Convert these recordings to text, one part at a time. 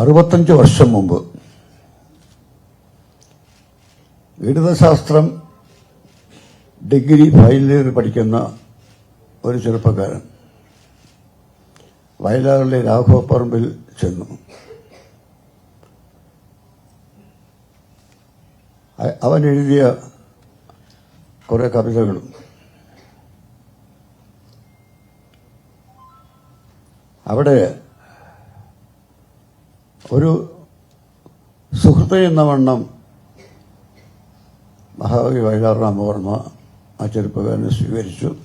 അറുപത്തഞ്ച് വർഷം മുമ്പ് ഗണിതശാസ്ത്രം ഡിഗ്രി ഫൈനൽ ഇയർ പഠിക്കുന്ന ഒരു ചെറുപ്പക്കാരൻ വയലാറിലെ രാഘവപ്പറമ്പിൽ ചെന്നു. അവൻ എഴുതിയ കുറെ കവിതകളും അവിടെ ഒരു എന്ന വണ്ണം മഹാകവി വൈകാർ രാമവർമ്മ ആ ചെറുപ്പക്കാരനെ സ്വീകരിച്ചു.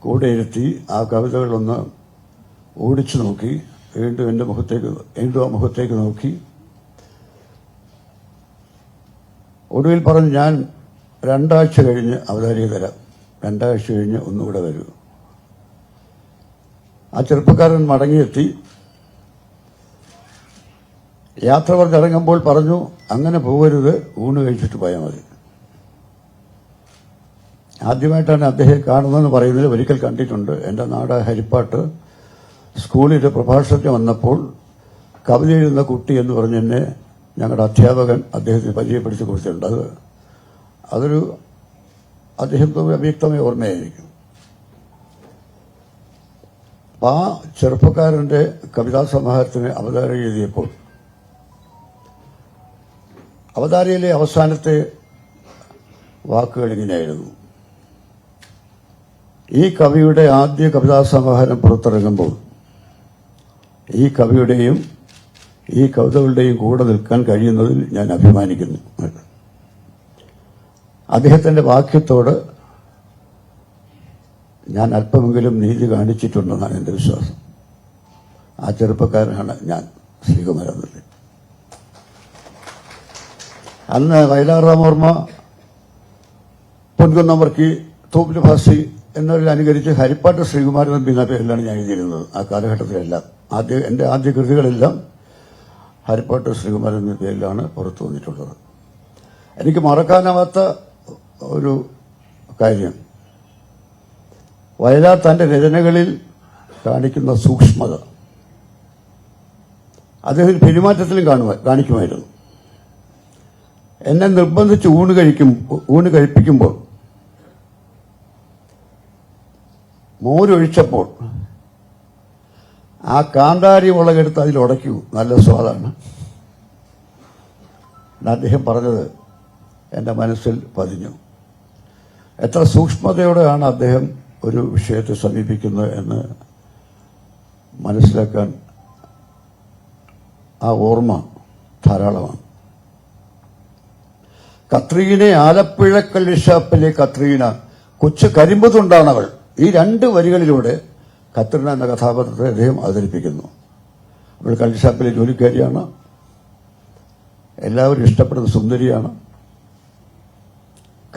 കൂടെ ഇരുത്തി ആ കവിതകളൊന്ന് ഓടിച്ചു നോക്കി. വീണ്ടും എന്റെ മുഖത്തേക്ക് വീണ്ടും ആ മുഖത്തേക്ക് നോക്കി. ഒടുവിൽ പറഞ്ഞു ഞാൻ രണ്ടാഴ്ച കഴിഞ്ഞ് അവതാരിക തരാം. രണ്ടാഴ്ച കഴിഞ്ഞ് ഒന്നുകൂടെ വരൂ. ആ ചെറുപ്പക്കാരൻ മടങ്ങിയെത്തി. യാത്ര പറഞ്ഞിറങ്ങുമ്പോൾ പറഞ്ഞു അങ്ങനെ പോകരുത് ഊണ് കഴിച്ചിട്ട് പോയാൽ മതി. ആദ്യമായിട്ടാണ് അദ്ദേഹം കാണുന്നതെന്ന് പറയുന്നത് ഒരിക്കൽ കണ്ടിട്ടുണ്ട്. എന്റെ നാട് ഹരിപ്പാട്ട് സ്കൂളിൽ പ്രഭാഷണത്തിന് വന്നപ്പോൾ കവിത എഴുതുന്ന കുട്ടി എന്ന് പറഞ്ഞ് എന്നെ ഞങ്ങളുടെ അധ്യാപകൻ അദ്ദേഹത്തിന് പരിചയപ്പെടുത്തി കൊടുത്തിട്ടുണ്ട്. അത് അതൊരു അദ്ദേഹത്തിന് അവ്യക്തമായ ഓർമ്മയായിരിക്കും. അപ്പൊ ആ ചെറുപ്പക്കാരന്റെ കവിതാ സമാഹാരത്തിന് അവതാരം എഴുതിയപ്പോൾ അവതാരയിലെ അവസാനത്തെ വാക്കുകൾ ഇങ്ങനെയായിരുന്നു. ഈ കവിയുടെ ആദ്യ കവിതാ സമാഹാരം പുറത്തിറങ്ങുമ്പോൾ ഈ കവിയുടെയും ഈ കവിതകളുടെയും കൂടെ നിൽക്കാൻ കഴിയുന്നതിൽ ഞാൻ അഭിമാനിക്കുന്നു. അദ്ദേഹത്തിന്റെ വാക്യത്തോട് ഞാൻ അല്പമെങ്കിലും നീതി കാണിച്ചിട്ടുണ്ടെന്നാണ് എന്റെ വിശ്വാസം. ആ ചെറുപ്പക്കാരനാണ് ഞാൻ ശ്രീകുമാരൻ അന്ന് വയലാർ രാമവർമ്മ പൊൻകുന്നം വർക്കി തോപ്പിൽ ഭാസി എന്നവരിൽ അനുകരിച്ച് ഹരിപ്പാട്ട് ശ്രീകുമാരൻ നമ്പി എന്ന പേരിലാണ് ഞാൻ എഴുതിയിരുന്നത്. ആ കാലഘട്ടത്തിലെല്ലാം. ആദ്യ എന്റെ ആദ്യ കൃതികളെല്ലാം ഹരിപ്പാട്ട് ശ്രീകുമാരൻ എന്ന പേരിലാണ് പുറത്തു വന്നിട്ടുള്ളത്. എനിക്ക് മറക്കാനാവാത്ത ഒരു കാര്യം. വയലാർ തന്റെ രചനകളിൽ കാണിക്കുന്ന സൂക്ഷ്മത. അദ്ദേഹം പെരുമാറ്റത്തിലും കാണുക കാണിക്കുമായിരുന്നു. എന്നെ നിർബന്ധിച്ച് ഊണ് കഴിക്കും ഊണ് കഴിപ്പിക്കുമ്പോൾ മോരൊഴിച്ചപ്പോൾ ആ കാന്താരി മുളകെടുത്ത് അതിൽ ഉടയ്ക്കൂ. നല്ല സ്വാദാണ്. അദ്ദേഹം പറഞ്ഞത് എന്റെ മനസ്സിൽ പതിഞ്ഞു. എത്ര സൂക്ഷ്മതയോടെയാണ് അദ്ദേഹം ഒരു വിഷയത്തെ സമീപിക്കുന്നത് എന്ന് മനസ്സിലാക്കാൻ ആ ഓർമ്മ ധാരാളമാണ്. കത്രീനെ ആലപ്പുഴ കള്ളിഷാപ്പിലെ കത്രീന. കൊച്ചു കരിമ്പുതുണ്ടാണ് അവൾ ഈ രണ്ട് വരികളിലൂടെ കത്രീന എന്ന കഥാപാത്രത്തെ അദ്ദേഹം അവതരിപ്പിക്കുന്നു. അവൾ കള്ളിഷാപ്പിലെ ജോലിക്കാരിയാണ്. എല്ലാവരും ഇഷ്ടപ്പെടുന്ന സുന്ദരിയാണ്.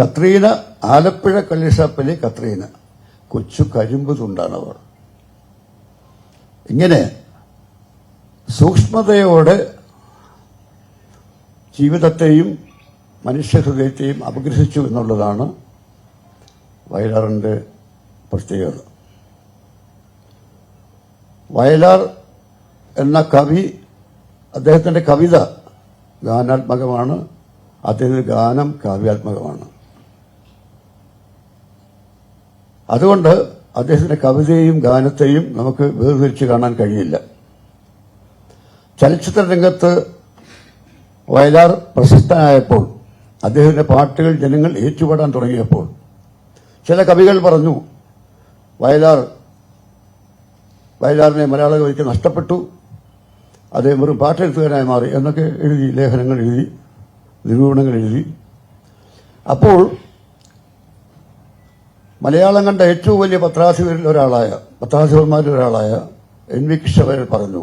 കത്രീന ആലപ്പുഴ കള്ളിഷാപ്പിലെ കത്രീന. കൊച്ചു കരിമ്പുതുണ്ടാണ് അവൾ ഇങ്ങനെ സൂക്ഷ്മതയോടെ ജീവിതത്തെയും മനുഷ്യഹൃദയത്തെയും അപഗ്രഹിച്ചു എന്നുള്ളതാണ് വയലാറിന്റെ പ്രത്യേകത. വയലാർ എന്ന കവി അദ്ദേഹത്തിന്റെ കവിത ഗാനാത്മകമാണ്. അദ്ദേഹത്തിന്റെ ഗാനം കാവ്യാത്മകമാണ്. അതുകൊണ്ട് അദ്ദേഹത്തിന്റെ കവിതയെയും ഗാനത്തെയും നമുക്ക് വേർതിരിച്ച് കാണാൻ കഴിയില്ല. ചലച്ചിത്ര രംഗത്ത് വയലാർ പ്രശസ്തനായപ്പോൾ അദ്ദേഹത്തിന്റെ പാട്ടുകൾ ജനങ്ങൾ ഏറ്റുപാടാൻ തുടങ്ങിയപ്പോൾ ചില കവികൾ പറഞ്ഞു വയലാർ വയലാറിനെ മലയാള കവിക്ക് നഷ്ടപ്പെട്ടു അദ്ദേഹം വെറും പാട്ടെഴുത്തുകാരനായി മാറി എന്നൊക്കെ എഴുതി ലേഖനങ്ങൾ എഴുതി നിരൂപണങ്ങൾ എഴുതി. അപ്പോൾ മലയാളം കണ്ട ഏറ്റവും വലിയ പത്രാധിപരിൽ ഒരാളായ പത്രാധിപന്മാരിൽ ഒരാളായ എൻ വി കൃഷ്ണവരൽ പറഞ്ഞു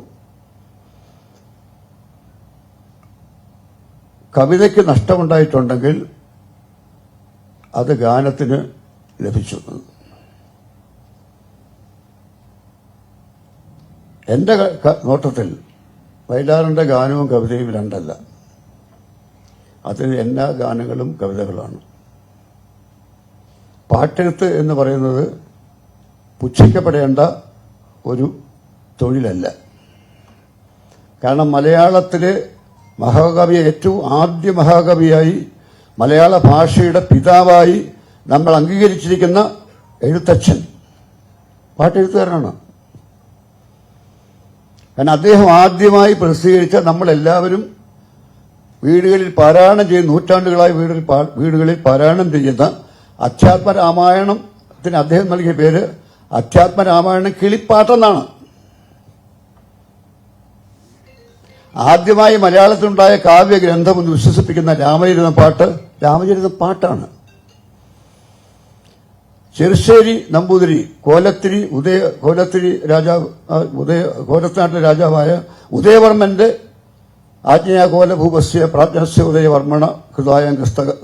കവിതയ്ക്ക് നഷ്ടമുണ്ടായിട്ടുണ്ടെങ്കിൽ അത് ഗാനത്തിന് ലഭിച്ചു. എന്റെ നോട്ടത്തിൽ വയലാറിന്റെ ഗാനവും കവിതയും രണ്ടല്ല. അതിന് എല്ലാ ഗാനങ്ങളും കവിതകളാണ്. പാട്ടെഴുത്ത് എന്ന് പറയുന്നത് പുച്ഛിക്കപ്പെടേണ്ട ഒരു തൊഴിലല്ല. കാരണം മലയാളത്തിലെ മഹാകവി ഏറ്റവും ആദ്യ മഹാകവിയായി മലയാള ഭാഷയുടെ പിതാവായി നമ്മൾ അംഗീകരിച്ചിരിക്കുന്ന എഴുത്തച്ഛൻ. പാട്ടെഴുത്തുകാരനാണ്. കാരണം അദ്ദേഹം ആദ്യമായി പ്രസിദ്ധീകരിച്ച നമ്മളെല്ലാവരും വീടുകളിൽ പാരായണം ചെയ്യുന്ന നൂറ്റാണ്ടുകളായി വീടുകളിൽ വീടുകളിൽ പാരായണം ചെയ്യുന്ന അധ്യാത്മ രാമായണത്തിന് അദ്ദേഹം നൽകിയ പേര് അധ്യാത്മ രാമായണം കിളിപ്പാട്ടെന്നാണ്. ആദ്യമായി മലയാളത്തിലുണ്ടായ കാവ്യഗ്രന്ഥം എന്ന് വിശ്വസിപ്പിക്കുന്ന രാമചരിത പാട്ട് രാമചരിത പാട്ടാണ്. ചെറുശ്ശേരി നമ്പൂതിരി കോലത്തിരി ഉദയ കോലത്തിരി രാജാവ് ഉദയ കോലത്തിനാട്ടിലെ രാജാവായ ഉദയവർമ്മന്റെ ആജ്ഞയാകോല ഭൂപസ്യ പ്രാജ്ഞസ്യ ഉദയവർമ്മണ കൃതായ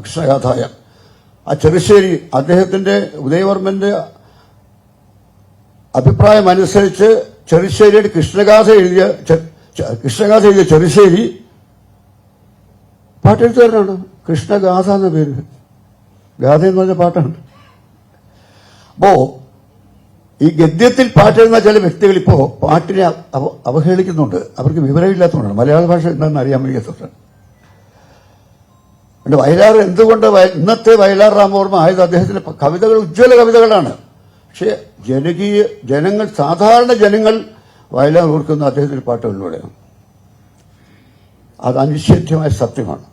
കൃഷ്ണഗാഥായ. ആ ചെറുശ്ശേരി അദ്ദേഹത്തിന്റെ ഉദയവർമ്മന്റെ അഭിപ്രായം അനുസരിച്ച് ചെറുശ്ശേരിയുടെ കൃഷ്ണഗാഥ എഴുതിയ കൃഷ്ണഗാഥ എഴുതിയ ചെറുശ്ശേരി പാട്ടെഴുത്തുകാരനാണ്. കൃഷ്ണഗാഥ എന്ന പേര് ഗാഥ എന്ന് പറഞ്ഞ പാട്ടാണ്. അപ്പോ ഈ ഗദ്യത്തിൽ പാട്ടെഴുതുന്ന ചില വ്യക്തികൾ ഇപ്പോ പാട്ടിനെ അവ- അവഹേളിക്കുന്നുണ്ട്. അവർക്ക് വിവരമില്ലാത്തതുകൊണ്ടാണ്. മലയാള ഭാഷ എന്താണെന്ന് അറിയാൻ വയ്യാത്തതുകൊണ്ടാണ് വയലാർ എന്തുകൊണ്ട് ഇന്നത്തെ വയലാർ രാമവർമ്മ ആയത് അദ്ദേഹത്തിന്റെ കവിതകൾ ഉജ്ജ്വല കവിതകളാണ്. പക്ഷേ ജനകീയ ജനങ്ങൾ സാധാരണ ജനങ്ങൾ വയലാർ ഓർക്കുന്ന അദ്ദേഹത്തിന്റെ പാട്ടുകളിലൂടെ അത് അനിഷേധ്യമായ സത്യമാണ്.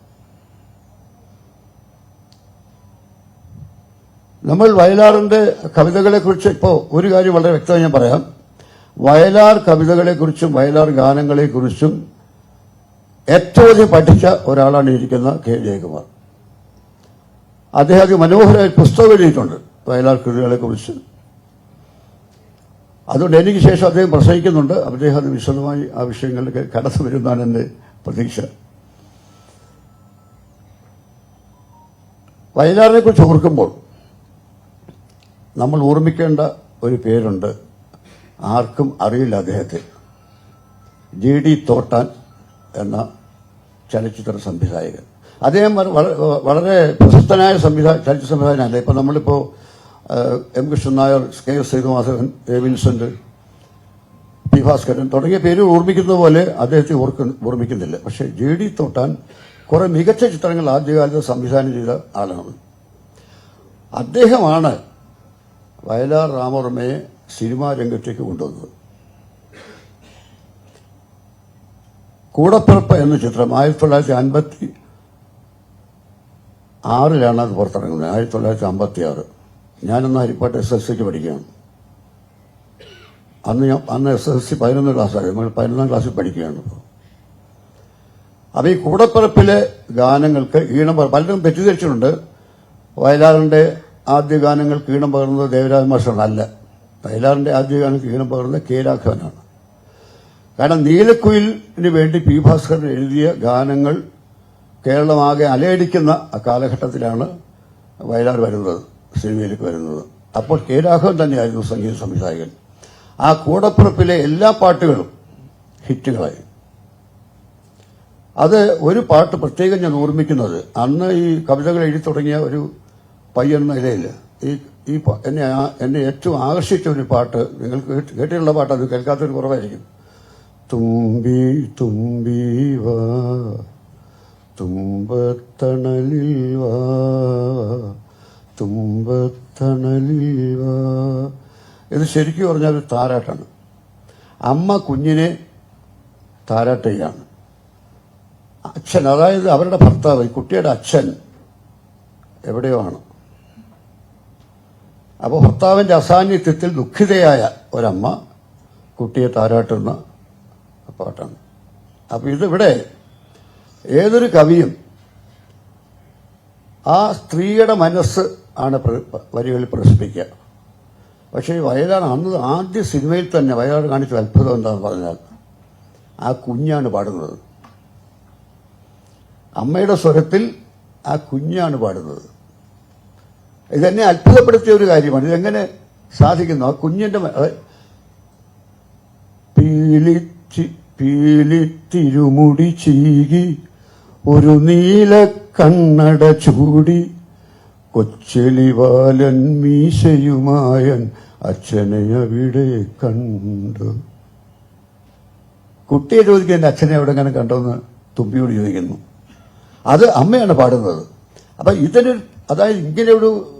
നമ്മൾ വയലാറിന്റെ കവിതകളെ കുറിച്ച് ഇപ്പോൾ ഒരു കാര്യം വളരെ വ്യക്തമായി ഞാൻ പറയാം. വയലാർ കവിതകളെ കുറിച്ചും വയലാർ ഗാനങ്ങളെക്കുറിച്ചും ഏറ്റവും അധികം പഠിച്ച ഒരാളാണ് ഇരിക്കുന്ന കെ. ജയകുമാർ. അദ്ദേഹം അതിമനോഹരമായ പുസ്തകം എഴുതിയിട്ടുണ്ട് വയലാർ കൃതികളെ കുറിച്ച് അതുകൊണ്ട് എനിക്ക് ശേഷം അദ്ദേഹം പ്രസംഗിക്കുന്നുണ്ട്. അദ്ദേഹം അത് വിശദമായി ആ വിഷയങ്ങളിലേക്ക് കടന്നു വരുന്നതാണ് എന്റെ പ്രതീക്ഷ. വയലാറിനെ കുറിച്ച് ഓർക്കുമ്പോൾ നമ്മൾ ഓർമ്മിക്കേണ്ട ഒരു പേരുണ്ട്. ആർക്കും അറിയില്ല അദ്ദേഹത്തെ. ജി ഡി തോട്ടാൻ എന്ന ചലച്ചിത്ര സംവിധായകൻ. അദ്ദേഹം വള- വള- വളരെ പ്രശസ്തനായ സംവിധാന ചലച്ചിത്ര സംവിധായകനല്ല? ഇപ്പം നമ്മളിപ്പോൾ M Krishnan Nair K S Sreekumadhavan A Vincent P Bhaskaran തുടങ്ങിയ പേര് ഓർമ്മിക്കുന്ന പോലെ അദ്ദേഹത്തെ ഓർമ്മിക്കുന്നില്ല. പക്ഷേ ജെ ഡി തോട്ടാൻ കുറെ മികച്ച ചിത്രങ്ങൾ ആദ്യകാലത്ത് സംവിധാനം ചെയ്ത ആളാണ്. അദ്ദേഹമാണ് വയലാർ രാമവർമ്മയെ സിനിമാ രംഗത്തേക്ക് കൊണ്ടുവന്നത്. കൂടപ്പിറപ്പ് എന്ന ചിത്രം ആയിരത്തി തൊള്ളായിരത്തി അൻപത്തി ആറിലാണ് അത് പുറത്തിറങ്ങുന്നത് ആയിരത്തി തൊള്ളായിരത്തി അമ്പത്തി ആറ് ഞാനന്ന് ഹരിപ്പാട്ട് എസ് എൽ സിക്ക് പഠിക്കുകയാണ് അന്ന് ഞാൻ അന്ന് എസ് എൽ സി പതിനൊന്ന് ക്ലാസ്സായിരുന്നു നമ്മൾ പതിനൊന്നാം ക്ലാസ്സിൽ പഠിക്കുകയാണ് അപ്പോൾ അപ്പൊ ഈ കൂടപ്പിറപ്പിലെ ഗാനങ്ങൾക്ക് ഈണം പലരും തെറ്റിദ്ധരിച്ചിട്ടുണ്ട്. വയലാറിന്റെ ആദ്യ ഗാനങ്ങൾക്ക് ഈണം പകർന്നത് ദേവരാജ മാഷാണ് അല്ല വയലാറിന്റെ ആദ്യ ഗാനങ്ങൾക്ക് ഈണം പകർന്നത് കെ രാഘവനാണ്. കാരണം നീലക്കുയിലിന് വേണ്ടി പി ഭാസ്കരൻ എഴുതിയ ഗാനങ്ങൾ കേരളമാകെ അലയടിക്കുന്ന കാലഘട്ടത്തിലാണ് വയലാർ വരുന്നത്. സിനിമയിലേക്ക് വരുന്നത്. അപ്പോൾ കെ രാഘവൻ തന്നെയായിരുന്നു സംഗീത സംവിധായകൻ. ആ കൂടപ്പുറപ്പിലെ എല്ലാ പാട്ടുകളും ഹിറ്റുകളായി. അത് ഒരു പാട്ട് പ്രത്യേകം ഞാൻ ഓർമ്മിക്കുന്നത്. അന്ന് ഈ കവിതകൾ എഴുതി തുടങ്ങിയ ഒരു പയ്യൻ നിലയിൽ ഈ ഈ എന്നെ എന്നെ ഏറ്റവും ആകർഷിച്ച ഒരു പാട്ട് നിങ്ങൾ കേട്ടിട്ടുള്ള പാട്ട് അത് കേൾക്കാത്തൊരു കുറവായിരിക്കും. തുമ്പി തുമ്പി വാ തുമ്പത്തണലിൽ വാ തുമ്പത്തണലിൽ വാ ഇത് ശരിക്കും പറഞ്ഞാൽ ഒരു താരാട്ടാണ്. അമ്മ കുഞ്ഞിനെ താരാട്ടുകയാണ് അച്ഛൻ അതായത് അവരുടെ ഭർത്താവ് കുട്ടിയുടെ അച്ഛൻ എവിടെയോ ആണ്. അപ്പോൾ ഭർത്താവിന്റെ അസാന്നിധ്യത്തിൽ ദുഃഖിതയായ ഒരമ്മ കുട്ടിയെ താരാട്ടുന്ന പാട്ടാണ്. അപ്പോൾ ഇതിവിടെ ഏതൊരു കവിയും ആ സ്ത്രീയുടെ മനസ്സ് ആണ് വരികളിൽ പ്രദർശിപ്പിക്കുക. പക്ഷേ വയലാണ് അന്ന് ആദ്യ സിനിമയിൽ തന്നെ വയലാർ കാണിച്ച അത്ഭുതം എന്താണെന്ന് പറഞ്ഞാൽ ആ കുഞ്ഞാണ് പാടുന്നത്. അമ്മയുടെ സ്വരത്തിൽ ആ കുഞ്ഞാണ് പാടുന്നത്. ഇതെന്നെ അത്ഭുതപ്പെടുത്തിയ ഒരു കാര്യമാണ്. ഇതെങ്ങനെ സാധിക്കുന്നു? ആ അത് പീലിച്ചി പീലിത്തിരുമുടി ചീകി ഒരു നീല കണ്ണട ചൂടി കൊച്ചെളിവാലൻ മീശയുമായൻ അച്ഛനെ അവിടെ കണ്ടു. കുട്ടിയെ ചോദിക്കുക അച്ഛനെ എവിടെങ്ങനെ കണ്ടോന്ന്? തുമ്പിയോട് ചോദിക്കുന്നു. അത് അമ്മയാണ് പാടുന്നത്. അപ്പൊ ഇതിന് അതായത് ഇങ്ങനെ ഒരു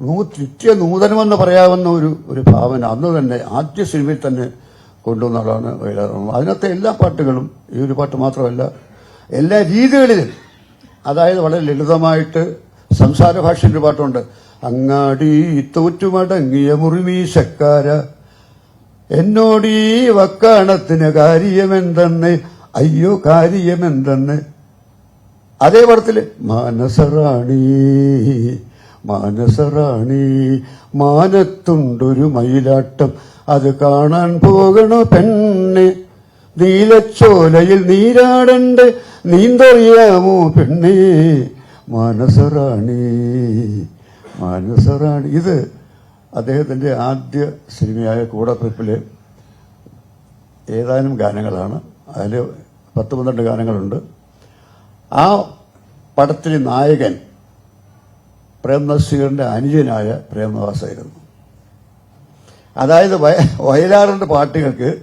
നൂ- നിത്യ നൂതനമെന്ന് പറയാവുന്ന ഒരു ഒരു ഭാവന അന്ന് തന്നെ ആദ്യ സിനിമയിൽ തന്നെ കൊണ്ടുവന്നതാണ് വയലാർ അതിനകത്തെ എല്ലാ പാട്ടുകളും ഈ ഒരു പാട്ട് മാത്രമല്ല എല്ലാ രീതികളിലും അതായത് വളരെ ലളിതമായിട്ട് സംസാര ഭാഷയിൽ ഒരു പാട്ടുണ്ട്. അങ്ങാടി തോറ്റുമടങ്ങിയ മുറിമീശക്കാര എന്നോടീ വക്കാണത്തിന് കാര്യമെന്തെന്ന് അയ്യോ കാര്യമെന്തെന്ന്. അതേ പടത്തിൽ മാനസറാണി മാനസറാണി മാനത്തുണ്ടൊരു മയിലാട്ടം അത് കാണാൻ പോകണോ പെണ്ണ്? നീലച്ചോലയിൽ നീരാടണ്ട് നീന്തറിയാമോ പെണ്ണേ? മാനസറാണി മാനസറാണി. ഇത് അദ്ദേഹത്തിന്റെ ആദ്യ സിനിമയായ കൂടപ്പിപ്പിലെ ഏതാനും ഗാനങ്ങളാണ്. അതിൽ പത്ത് പന്ത്രണ്ട് ഗാനങ്ങളുണ്ട്. ആ പടത്തിലെ നായകൻ പ്രേംനസീറിന്റെ അനുജനായ പ്രേംനവാസായിരുന്നു. അതായത് വയ- വയലാറിന്റെ പാട്ടുകൾക്ക്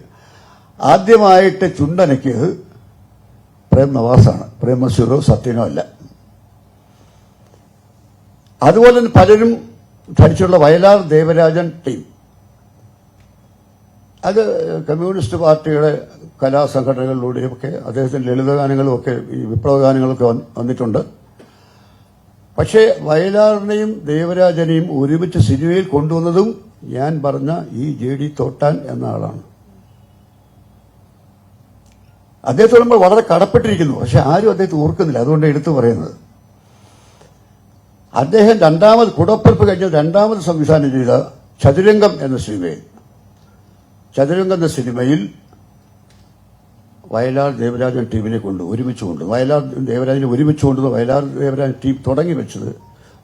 ആദ്യമായിട്ട് ചുണ്ടനക്കിയത് പ്രേം നവാസാണ് പ്രേം സത്യനോ അല്ല. അതുപോലെ തന്നെ പലരും ധരിച്ചുള്ള വയലാർ ദേവരാജൻ ടീം. അത് കമ്മ്യൂണിസ്റ്റ് പാർട്ടിയുടെ കലാസംഘടനകളിലൂടെയൊക്കെ അദ്ദേഹത്തിന്റെ ലളിതഗാനങ്ങളും ഒക്കെ ഈ വിപ്ലവ ഗാനങ്ങളൊക്കെ വന്നിട്ടുണ്ട്. പക്ഷേ വയലാറിനെയും ദേവരാജനെയും ഒരുമിച്ച് സിനിമയിൽ കൊണ്ടുവന്നതും ഞാൻ പറഞ്ഞ ഈ ജെ ഡി തോട്ടാൻ എന്ന ആളാണ്. അദ്ദേഹത്തോട് നമ്മൾ വളരെ കടപ്പെട്ടിരിക്കുന്നു. പക്ഷെ ആരും അദ്ദേഹത്തെ ഓർക്കുന്നില്ല. അതുകൊണ്ട് എടുത്തു പറയുന്നത്. അദ്ദേഹം രണ്ടാമത് കുടപ്പുറപ്പ് കഴിഞ്ഞ രണ്ടാമത് സംവിധാനം ചെയ്ത ചതുരംഗം എന്ന സിനിമയിൽ ചതുരംഗം എന്ന സിനിമയിൽ വയലാർ ദേവരാജൻ ടീമിനെ കൊണ്ട് ഒരുമിച്ച് കൊണ്ട് വയലാർ ദേവരാജനെ ഒരുമിച്ച് കൊണ്ട് വയലാർ ദേവരാജൻ ടീം തുടങ്ങി വെച്ചത്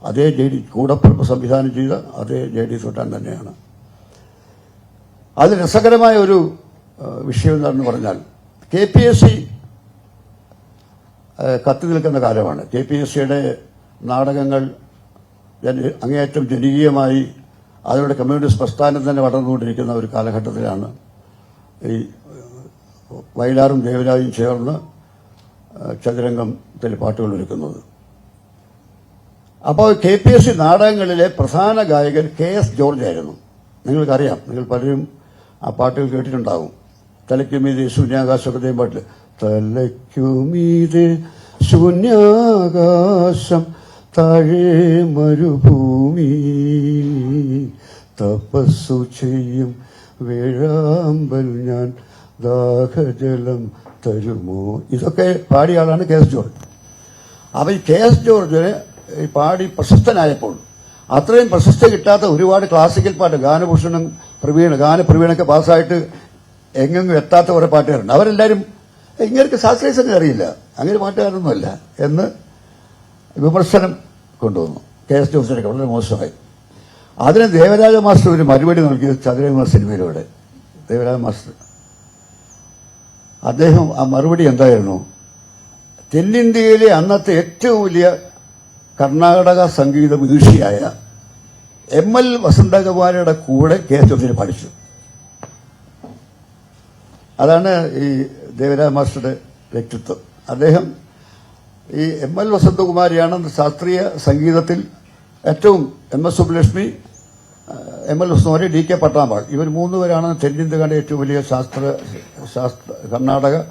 അതേ ജെ ഡി കൂടപ്പുറപ്പ് സംവിധാനം ചെയ്ത അതേ ജെ ഡി തൊട്ടാൻ തന്നെയാണ്. അത് രസകരമായ ഒരു വിഷയം എന്താണെന്ന് പറഞ്ഞാൽ കെ പി എസ് സി കത്തി നിൽക്കുന്ന കാലമാണ്. കെ പി എസ് സിയുടെ നാടകങ്ങൾ അങ്ങേയറ്റം ജനകീയമായി അതിലൂടെ കമ്മ്യൂണിസ്റ്റ് പ്രസ്ഥാനം തന്നെ വളർന്നുകൊണ്ടിരിക്കുന്ന ഒരു കാലഘട്ടത്തിലാണ് ഈ വയലാറും ദേവരാജും ചേർന്ന് ചതുരംഗം പാട്ടുകൾ ഒരുക്കുന്നത്. അപ്പോൾ കെ പി എസ് സി നാടകങ്ങളിലെ പ്രധാന ഗായകൻ കെ എസ് ജോർജ് ആയിരുന്നു. നിങ്ങൾക്കറിയാം നിങ്ങൾ പലരും ആ പാട്ടുകൾ കേട്ടിട്ടുണ്ടാകും തലയ്ക്കുമീതെ ശൂന്യാകാശത്തെ പാട്ടിൽ തലയ്ക്കുമീതെ ശൂന്യാകാശം താഴെ മരുഭൂമി തപസ്സു ചെയ്യും. വേഴാമ്പൽ ഞാൻ ദാഹജലം തരുമോ? ഇതൊക്കെ പാടിയ ആളാണ് കെ എസ് ജോർജ്. അപ്പൊ ഈ കെ എസ് ജോർജിന് പാടി പ്രശസ്തനായപ്പോൾ അത്രയും പ്രശസ്തി കിട്ടാത്ത ഒരുപാട് ക്ലാസിക്കൽ പാട്ട് ഗാനഭൂഷണം പ്രവീണ ഗാനപ്രവീണൊക്കെ പാസ്സായിട്ട് എങ്ങെങ്ങും എത്താത്ത കുറെ പാട്ടുകാരുണ്ട്. അവരെല്ലാവരും ഇങ്ങനെ ശാസ്ത്രീയ സംഗതി അറിയില്ല. അങ്ങനെ പാട്ടുകാരൊന്നുമല്ല എന്ന് വിമർശനം കൊണ്ടുവന്നു. കെ എസ് ജോസിനൊക്കെ വളരെ മോശമായി. അതിന് ദേവരാജ മാസ്റ്റർ ഒരു മറുപടി നൽകിയത് ചതുരകുമാർ സിനിമയിലൂടെ. ദേവരാജ മാസ്റ്റർ. അദ്ദേഹം ആ മറുപടി എന്തായിരുന്നു? തെന്നിന്ത്യയിലെ അന്നത്തെ ഏറ്റവും വലിയ കർണാടക സംഗീത വിദുഷിയായ എം എൽ വസന്തകുമാരിയുടെ കൂടെ കെ എസ് ജോസിനെ പഠിച്ചു. അതാണ് ഈ ദേവരാജ മാസ്റ്ററുടെ വ്യക്തിത്വം. അദ്ദേഹം ഈ എം എൽ വസന്തകുമാരിയാണ് ശാസ്ത്രീയ സംഗീതത്തിൽ ഏറ്റവും M S Subbulakshmi M L Vasanthakumari D K Pattammal. ഇവർ മൂന്നുപേരാണ് തെന്നിന്ത്യയുടെ ഏറ്റവും വലിയ ശാസ്ത്ര ശാസ്ത്ര കർണാടക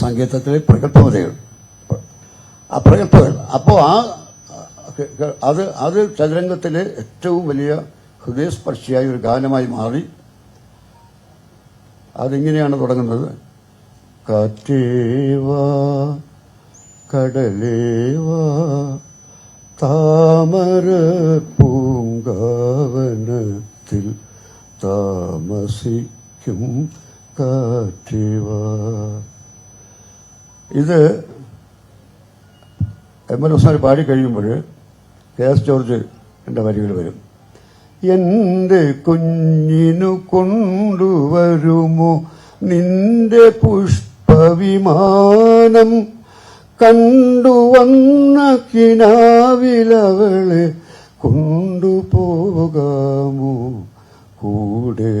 സംഗീതത്തിലെ പ്രഗത്ഭതകൾ. ആ പ്രഗത്ഭകൾ. അപ്പോൾ ആ അത് അത് ചതുരംഗത്തിലെ ഏറ്റവും വലിയ ഹൃദയസ്പർശിയായ ഒരു ഗാനമായി മാറി. അതിങ്ങനെയാണ് തുടങ്ങുന്നത്. കാറ്റേവാ കടലേവാ താമര പൂങ്കാവനത്തിൽ താമസിക്കും കാറ്റിവ. ഇത് എം എൽ ഹുസ്മാൻ പാടി കഴിയുമ്പോൾ കെ എസ് ജോർജ് എന്റെ വരികൾ വരും. എന്റെ കുഞ്ഞിനു കൊണ്ടുവരുമോ നിന്റെ പുഷ്പവിമാനം കണ്ടുവന്ന കിനാവിലവളെ കൊണ്ടുപോകാമോ? കൂടെ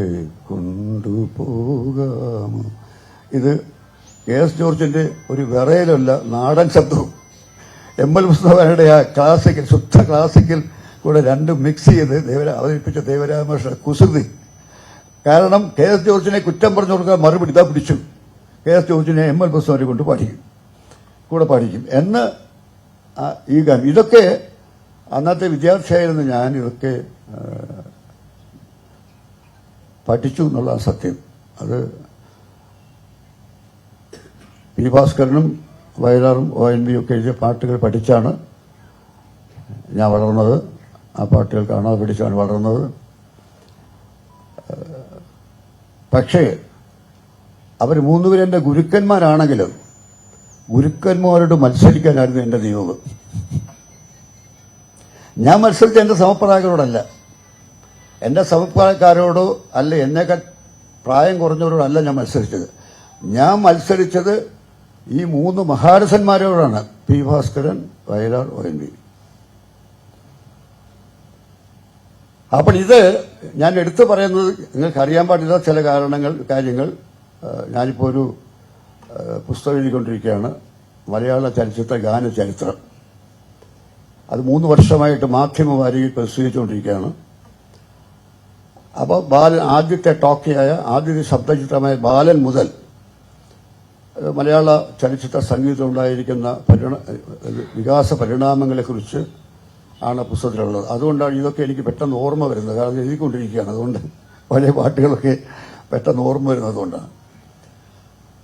കൊണ്ടുപോകാമോ? ഇത് കെ എസ് ജോർജിന്റെ ഒരു വിറയലല്ല നാടൻ ശബ്ദവും. എം എൽ മുസ്തഫയുടെ ആ ക്ലാസിക്കൽ ശുദ്ധ ക്ലാസിക്കൽ കൂടെ രണ്ടും മിക്സ് ചെയ്ത് ദേവരാ അവതരിപ്പിച്ച ദേവരാമകൃഷ്ണ കുസൃതി. കാരണം കെ എസ് ജോർജിനെ കുറ്റം പറഞ്ഞു കൊടുക്കാൻ മറുപടി ഇതാ പിടിച്ചു. കെ എസ് ജോർജിനെ എം എൽ മുസ്തഫനെ കൊണ്ട് പാടിക്കും കൂടെ പഠിക്കും. എന്ന് ഈ ഗാനം ഇതൊക്കെ അന്നത്തെ വിദ്യാർത്ഥിയായിരുന്നു ഞാൻ ഇതൊക്കെ പഠിച്ചു എന്നുള്ള സത്യം. അത് പി ഭാസ്കരനും വയലാറും ഒ എൻ ബി ഒക്കെ എഴുതിയ പാട്ടുകൾ പഠിച്ചാണ് ഞാൻ വളർന്നത്. ആ പാട്ടുകൾ കാണാതെ പഠിച്ചാണ് വളർന്നത്. പക്ഷേ അവർ മൂന്നുപേരെ ഗുരുക്കന്മാരാണെങ്കിലും ഗുരുക്കന്മാരോട് മത്സരിക്കാനായിരുന്നു എന്റെ നിയോഗം ഞാൻ മത്സരിച്ച എന്റെ സമപ്രായക്കാരോടല്ല. എന്റെ സമപ്രായക്കാരോടോ അല്ല എന്നേക്കാൾ പ്രായം കുറഞ്ഞവരോടല്ല ഞാൻ മത്സരിച്ചത്. ഞാൻ മത്സരിച്ചത് ഈ മൂന്ന് മഹാരഥന്മാരോടാണ്. P Bhaskaran Vayalar O N V. അപ്പോൾ ഇത് ഞാൻ എടുത്തു പറയുന്നത് നിങ്ങൾക്ക് അറിയാൻ പാടില്ല ചില കാരണങ്ങൾ കാര്യങ്ങൾ. ഞാനിപ്പോൾ ഒരു പുസ്തകം എഴുതിക്കൊണ്ടിരിക്കുകയാണ് മലയാള ചലച്ചിത്ര ഗാന ചരിത്രം. അത് മൂന്ന് വർഷമായിട്ട് മാധ്യമ വാരികയിൽ പ്രസിദ്ധീകരിച്ചുകൊണ്ടിരിക്കുകയാണ്. അപ്പോൾ ബാലൻ ആദ്യത്തെ ടോക്കിയായ ആദ്യത്തെ ശബ്ദചിത്രമായ ബാലൻ മുതൽ മലയാള ചലച്ചിത്ര സംഗീതം ഉണ്ടായിരിക്കുന്ന പരിണ വികാസ പരിണാമങ്ങളെക്കുറിച്ച് ആണ് പുസ്തകത്തിലുള്ളത്. അതുകൊണ്ടാണ് ഇതൊക്കെ എനിക്ക് പെട്ടെന്ന് ഓർമ്മ വരുന്നത്. കാരണം എഴുതിക്കൊണ്ടിരിക്കുകയാണ്. അതുകൊണ്ട് പല പാട്ടുകളൊക്കെ പെട്ടെന്ന് ഓർമ്മ വരുന്നത് അതുകൊണ്ടാണ്.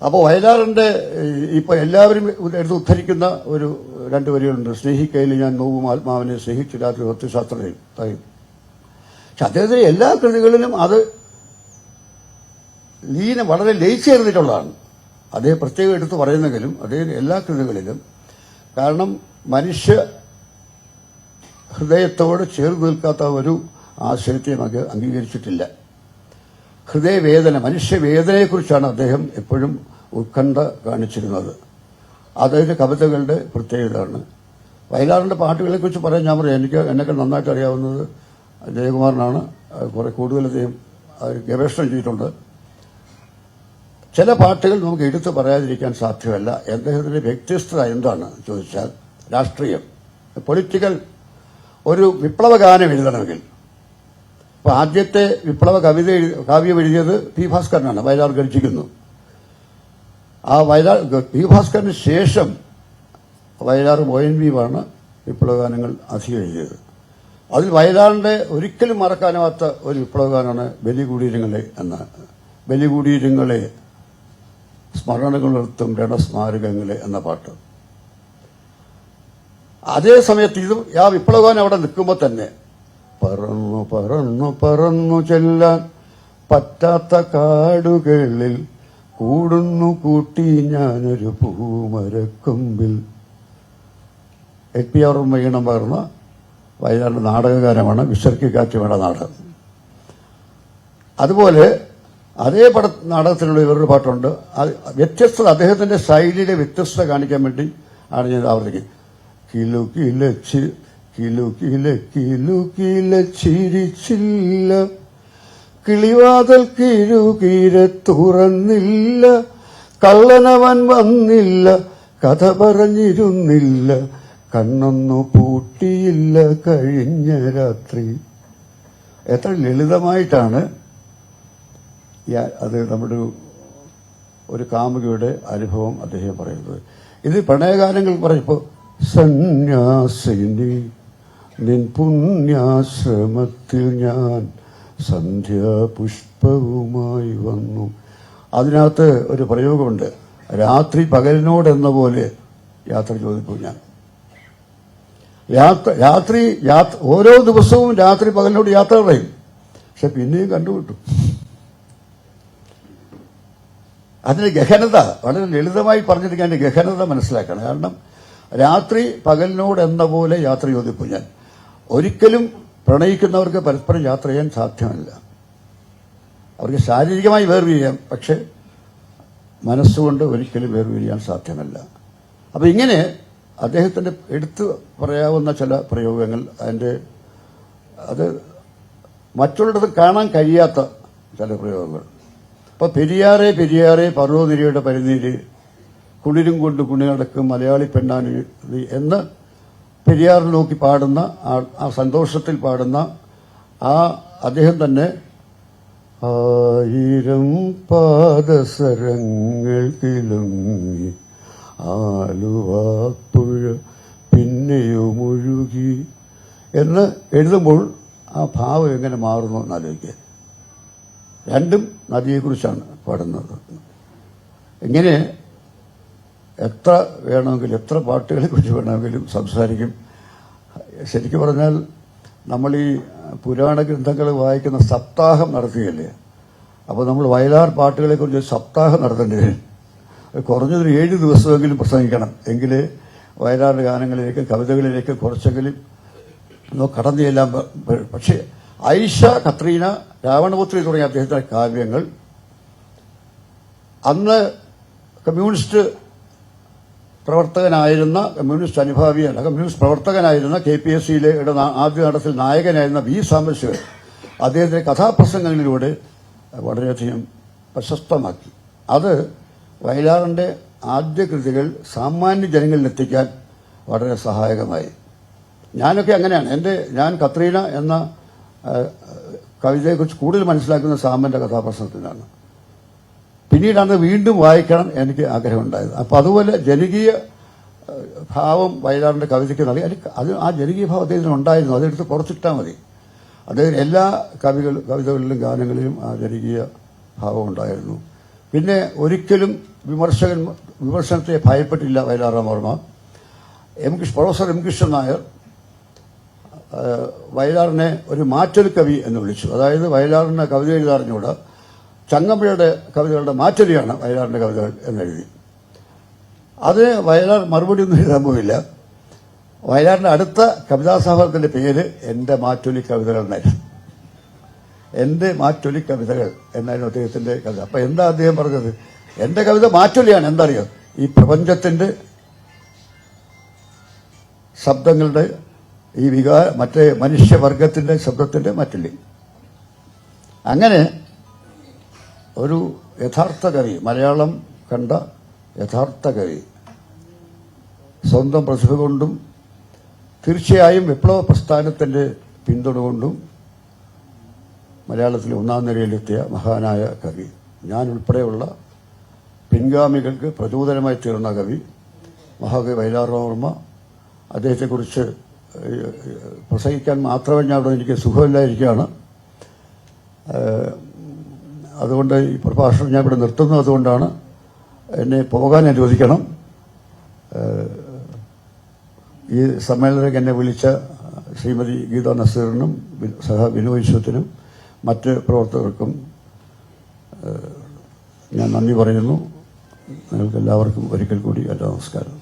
അപ്പോൾ വയലാറിന്റെ ഇപ്പോൾ ഇപ്പൊ എല്ലാവരും എടുത്ത് ഉദ്ധരിക്കുന്ന ഒരു രണ്ട് വരികളുണ്ട്. സ്നേഹിക്കയിൽ ഞാൻ നോവും ആത്മാവിനെ സ്നേഹിച്ചു രാത്രി തത്വശാസ്ത്രയും തയ്യും പക്ഷെ അദ്ദേഹത്തിന്റെ എല്ലാ കൃതികളിലും അത് ലീന വളരെ ലയിച്ചേർന്നിട്ടുള്ളതാണ്. അദ്ദേഹം പ്രത്യേകം എടുത്ത് പറയുന്നെങ്കിലും അദ്ദേഹം എല്ലാ കൃതികളിലും കാരണം മനുഷ്യ ഹൃദയത്തോട് ചേർന്ന് നിൽക്കാത്ത ഒരു ആശയത്തെ നമുക്ക് അംഗീകരിച്ചിട്ടില്ല. ഹൃദയവേദന മനുഷ്യവേദനയെക്കുറിച്ചാണ് അദ്ദേഹം എപ്പോഴും ഉത്കണ്ഠ കാണിച്ചിരുന്നത്. അദ്ദേഹത്തിന്റെ കവിതകളുടെ പ്രത്യേകതയാണ്. വയലാറിന്റെ പാട്ടുകളെക്കുറിച്ച് പറയാൻ ഞാൻ പറയാം. എനിക്ക് എന്നൊക്കെ നന്നായിട്ട് അറിയാവുന്നത് ജയകുമാറിനാണ്. കുറെ കൂടുതൽ അദ്ദേഹം ഗവേഷണം ചെയ്തിട്ടുണ്ട്. ചില പാട്ടുകൾ നമുക്ക് എടുത്തു പറയാതിരിക്കാൻ സാധ്യമല്ല. അദ്ദേഹത്തിന്റെ വ്യത്യസ്തത എന്താണ് ചോദിച്ചാൽ രാഷ്ട്രീയം. പൊളിറ്റിക്കൽ ഒരു വിപ്ലവ ഗാനം എഴുതണമെങ്കിൽ ഇപ്പൊ ആദ്യത്തെ വിപ്ലവ കവിത കാവ്യം എഴുതിയത് പി ഭാസ്കരനാണ് വയലാർ ഗർജിക്കുന്നു. ആ വയലാർ പി ഭാസ്കറിന് ശേഷം വയലാർ ഒ എൻ വിയുമാണ് വിപ്ലവഗാനങ്ങൾ അധികം എഴുതിയത്. അതിൽ വയലാറിന്റെ ഒരിക്കലും മറക്കാനാവാത്ത ഒരു വിപ്ലവഗാനമാണ് ബലികുടീരങ്ങളെ എന്ന. ബലികുടീരങ്ങളെ സ്മരണകളുർത്തും രണസ്മാരകങ്ങളെ എന്ന പാട്ട്. അതേ ഇത് ആ വിപ്ലവഗാനം അവിടെ നിൽക്കുമ്പോൾ തന്നെ പറന്നു പറന്നു പറന്നു ചെല്ലാൻ പറ്റാത്ത കാടുകളിൽ കൂടുന്നു കൂട്ടി ഞാനൊരു പൂമരക്കൊമ്പിൽ. എ പി ആർ മീണം പകർന്ന വയനാട് നാടകകാരമാണ് വിശർക്കി കാറ്റുവേണ്ട നാടകം. അതുപോലെ അതേ പട നാടകത്തിലുള്ള ഇവരുടെ പാട്ടുണ്ട്. വ്യത്യസ്ത അദ്ദേഹത്തിന്റെ ശൈലിയിലെ വ്യത്യസ്തത കാണിക്കാൻ വേണ്ടി ആണ് ഞാൻ ആവർത്തിക്കുന്നത്. കിലു കിലച്ച് കിലു കില കിലു കില ചിരിച്ചില്ല കിളിവാതൽ കിഴുകീര തുറന്നില്ല. കള്ളനവൻ വന്നില്ല. കഥ പറഞ്ഞിരുന്നില്ല. കണ്ണൊന്നു പൂട്ടിയില്ല കഴിഞ്ഞ രാത്രി. എത്ര ലളിതമായിട്ടാണ് അത് നമ്മുടെ ഒരു- കാമുകയുടെ അനുഭവം അദ്ദേഹം പറയുന്നത്. ഇത് പ്രണയഗാനങ്ങൾ പറയുമ്പോൾ സന്യാസിനി നിൻ പുണ്യാശ്രമത്തിൽ ഞാൻ സന്ധ്യാപുഷ്പവുമായി വന്നു. അതിനകത്ത് ഒരു പ്രയോഗമുണ്ട്. രാത്രി പകലിനോടെന്ന പോലെ യാത്ര ചോദിപ്പു ഞാൻ. യാത്ര രാത്രി യാത്ര ഓരോ ദിവസവും രാത്രി പകലിനോട് യാത്ര പറയും. പക്ഷെ പിന്നെയും കണ്ടുപിട്ടു അതിന്റെ ഗഹനത വളരെ ലളിതമായി പറഞ്ഞിരിക്കാൻ ഗഹനത മനസ്സിലാക്കണം. കാരണം രാത്രി പകലിനോട് എന്ന പോലെ യാത്ര ചോദിപ്പു ഞാൻ. ഒരിക്കലും പ്രണയിക്കുന്നവർക്ക് പരസ്പരം യാത്ര ചെയ്യാൻ സാധ്യമല്ല. അവർക്ക് ശാരീരികമായി വേർപിരിയാം പക്ഷെ മനസ്സുകൊണ്ട് ഒരിക്കലും വേർപിരിയാൻ സാധ്യമല്ല. അപ്പൊ ഇങ്ങനെ അദ്ദേഹത്തിന്റെ എടുത്തു പറയാവുന്ന ചില പ്രയോഗങ്ങൾ അതിന്റെ അത് മറ്റുള്ളിടത്ത് കാണാൻ കഴിയാത്ത ചില പ്രയോഗങ്ങൾ. അപ്പൊ പെരിയാറെ പെരിയാറെ പർവനിരയുടെ പരിനീര് കുളിരും കൊണ്ട് കുണി നടക്കും മലയാളി പെണ്ണാനി എന്ന് പെരിയാർ നോക്കി പാടുന്ന ആ- സന്തോഷത്തിൽ പാടുന്ന ആ അദ്ദേഹം തന്നെ ആയിരം പാദസരങ്ങൾ കിളുങ്ങി ആലുവാപ്പുഴ പിന്നെയും ഒഴുകി എന്ന് എഴുതുമ്പോൾ ആ ഭാവം എങ്ങനെ മാറുന്നു എന്നാലോചിക്കുക രണ്ടും നദിയെക്കുറിച്ചാണ് പാടുന്നത്. ഇങ്ങനെ എത്ര വേണമെങ്കിലും എത്ര പാട്ടുകളെ കുറിച്ച് വേണമെങ്കിലും സംസാരിക്കും. ശരിക്കും പറഞ്ഞാൽ നമ്മൾ ഈ പുരാണ ഗ്രന്ഥങ്ങൾ വായിക്കുന്ന സപ്താഹം നടത്തുകയല്ലേ അപ്പോൾ നമ്മൾ വയലാർ പാട്ടുകളെ കുറിച്ച് സപ്താഹം നടത്തേണ്ടി? വരും കുറഞ്ഞതൊരു ഏഴ് ദിവസമെങ്കിലും പ്രസംഗിക്കണം. എങ്കിലേ വയലാറിന്റെ ഗാനങ്ങളിലേക്ക് കവിതകളിലേക്ക് കുറച്ചെങ്കിലും കടന്നു പ- പക്ഷേ ഐഷ കത്രീന രാവണപുത്രി തുടങ്ങിയ അദ്ദേഹത്തിന്റെ കാവ്യങ്ങൾ അന്ന് കമ്മ്യൂണിസ്റ്റ് പ്രവർത്തകനായിരുന്ന കമ്മ്യൂണിസ്റ്റ് അനുഭാവിയല്ല കമ്മ്യൂണിസ്റ്റ് പ്രവർത്തകനായിരുന്ന കെ പി എസ് സിയിലെ ആദ്യ നടത്തിൽ നായകനായിരുന്ന വി സാംബശിവൻ അദ്ദേഹത്തിന്റെ കഥാപ്രസംഗങ്ങളിലൂടെ വളരെയധികം പ്രശസ്തമാക്കി. അത് വയലാറിന്റെ ആദ്യ കൃതികൾ സാമാന്യ ജനങ്ങളിൽ എത്തിക്കാൻ വളരെ സഹായകമായി. ഞാനൊക്കെ അങ്ങനെയാണ്. എന്റെ ഞാൻ കത്രീന എന്ന കവിതയെക്കുറിച്ച് കൂടുതൽ മനസ്സിലാക്കുന്ന സാമന്റെ കഥാപ്രസംഗത്തിലാണ്. പിന്നീടാണ് വീണ്ടും വായിക്കണം എനിക്ക് ആഗ്രഹമുണ്ടായത്. അപ്പൊ അതുപോലെ ജനകീയ ഭാവം വയലാറിന്റെ കവിതയ്ക്ക് നൽകി. അത് അത് ആ ജനകീയ ഭാവം അദ്ദേഹത്തിന് ഉണ്ടായിരുന്നു. അതെടുത്ത് പുറത്തിട്ടാൽ മതി. അദ്ദേഹം എല്ലാ കവികൾ കവിതകളിലും ഗാനങ്ങളിലും ആ ജനകീയ ഭാവം ഉണ്ടായിരുന്നു. പിന്നെ ഒരിക്കലും വിമർശകൻ വിമർശനത്തെ ഭയപ്പെട്ടില്ല വയലാറാം Varma M Krishna professor M Krishnan Nair വയലാറിനെ ഒരു മാറ്റൊരു കവി എന്ന് വിളിച്ചു. അതായത് വയലാറിന് കവിത എഴുതാറിഞ്ഞൂടെ. ചങ്ങമ്പുഴയുടെ കവിതകളുടെ മാറ്റൊലിയാണ് വയലാറിന്റെ കവിതകൾ എന്നെഴുതി. അത് വയലാർ മറുപടി ഒന്നും എഴുതാൻ പോയില്ല വയലാറിന്റെ അടുത്ത കവിതാ സഹോദരത്തിന്റെ പേര് എന്റെ മാറ്റൊലി കവിതകൾ എന്നായിരുന്നു. എന്റെ മാറ്റൊലി കവിതകൾ എന്നായിരുന്നു അദ്ദേഹത്തിന്റെ കവിത. അപ്പൊ എന്താ അദ്ദേഹം പറഞ്ഞത്? എന്റെ കവിത മാറ്റൊലിയാണ് എന്തറിയോ? ഈ പ്രപഞ്ചത്തിന്റെ ശബ്ദങ്ങളുടെ ഈ വികാര മറ്റേ മനുഷ്യവർഗത്തിന്റെ ശബ്ദത്തിന്റെ മാറ്റൊലി. അങ്ങനെ ഒരു യഥാർത്ഥ കവി മലയാളം കണ്ട യഥാർത്ഥ കവി. സ്വന്തം പ്രതിഭ കൊണ്ടും തീർച്ചയായും വിപ്ലവ പ്രസ്ഥാനത്തിന്റെ പിന്തുണ കൊണ്ടും മലയാളത്തിൽ ഒന്നാം നിലയിലെത്തിയ മഹാനായ കവി. ഞാൻ ഉൾപ്പെടെയുള്ള പിൻഗാമികൾക്ക് പ്രചോദനമായി തീർന്ന കവി മഹാകവി വൈലാർവർമ്മ അദ്ദേഹത്തെക്കുറിച്ച് പ്രസംഗിക്കാൻ മാത്രമേ ഞാൻ അവിടെ എനിക്ക് സുഖമില്ലായിരിക്കുകയാണ്. അതുകൊണ്ട് ഈ പ്രഭാഷണം ഞാൻ ഇവിടെ നിർത്തുന്നു. അതുകൊണ്ടാണ് എന്നെ പോകാൻ അനുവദിക്കണം. ഈ സമ്മേളനത്തിലേക്ക് എന്നെ വിളിച്ച ശ്രീമതി ഗീത നസീറിനും സഹ വിനോദ് വിശ്വത്തിനും മറ്റ് പ്രവർത്തകർക്കും ഞാൻ നന്ദി പറയുന്നു. നിങ്ങൾക്ക് എല്ലാവർക്കും ഒരിക്കൽ കൂടി എല്ലാ നമസ്കാരം.